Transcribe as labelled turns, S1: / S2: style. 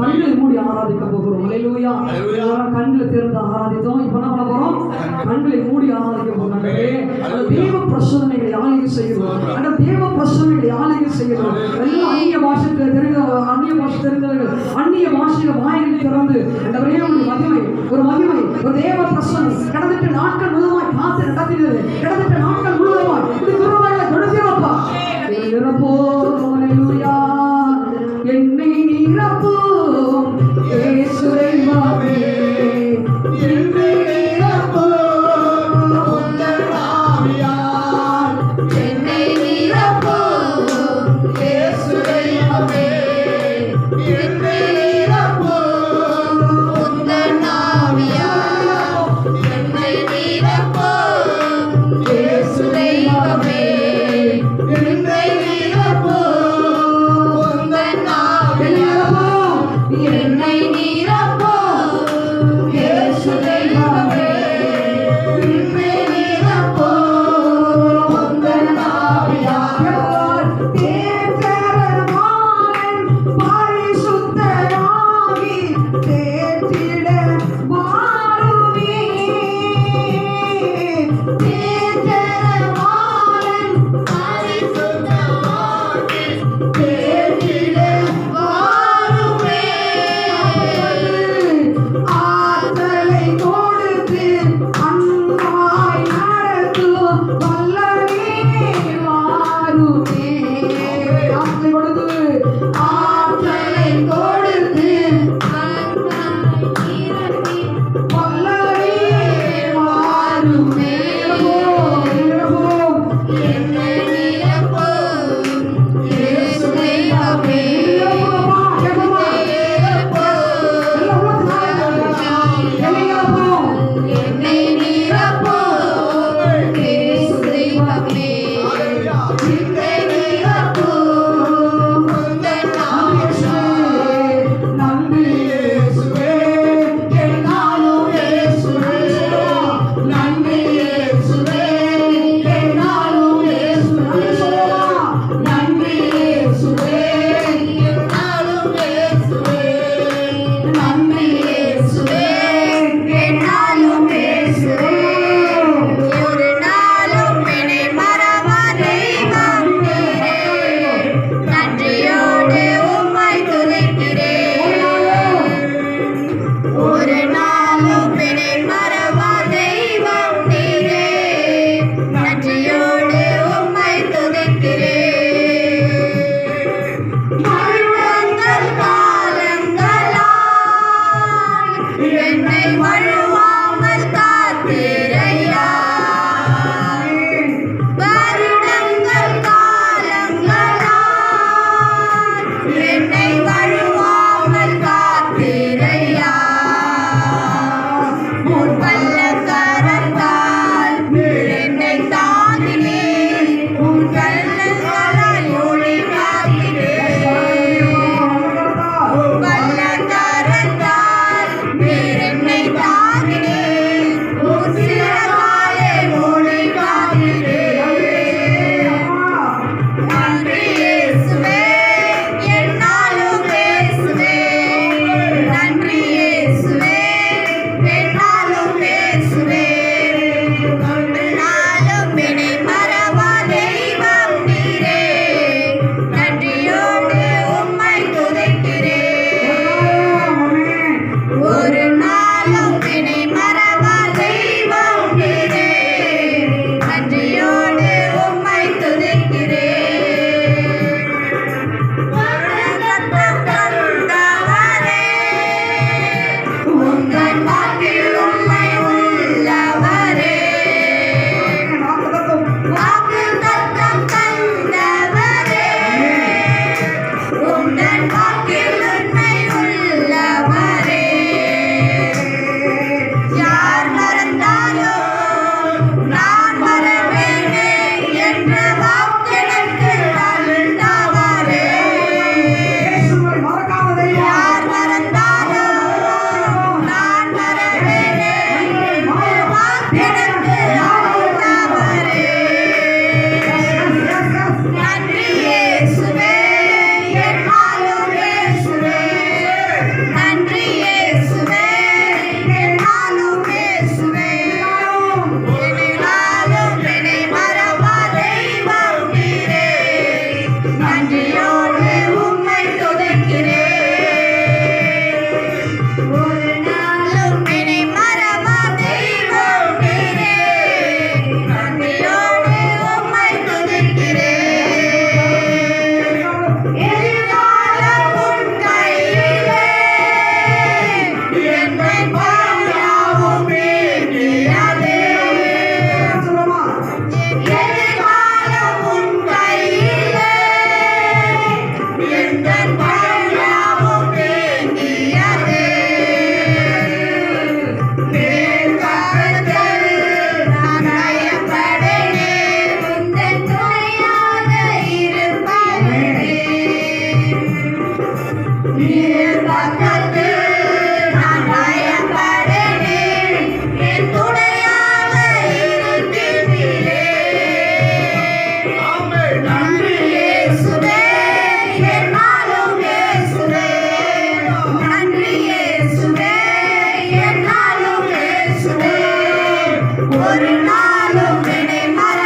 S1: கண்களை மூடி ஆராதிக்க போகிறோம். எல்லாரும் கண்களை திறந்து ஆராதித்தோம். இப்போ என்ன பண்ண போறோம்? கண்களை மூடி ஆராதிக்க போகிறோம் தேவ பிரசனைகளை ஆளுகை செய்கிறோம். அந்த தேவ பிரசனைகளை ஆளுகை செய்கிறோம். எல்லாம் அந்நிய பாஷை தெரிந்த அந்நிய பாஷை தெரிந்தவர்கள் அந்நிய பாஷையில வாய்களை திறந்து அந்த ஒரே ஒரு மகிமை ஒரு மகிமை ஒரு தேவ பிரசனை கடந்துட்டு நாட்கள் முழுவதுமாய் காத்து நடத்தினது. கடந்துட்டு
S2: என்று Maria. ஒரு நாளும்
S1: வினை
S2: மற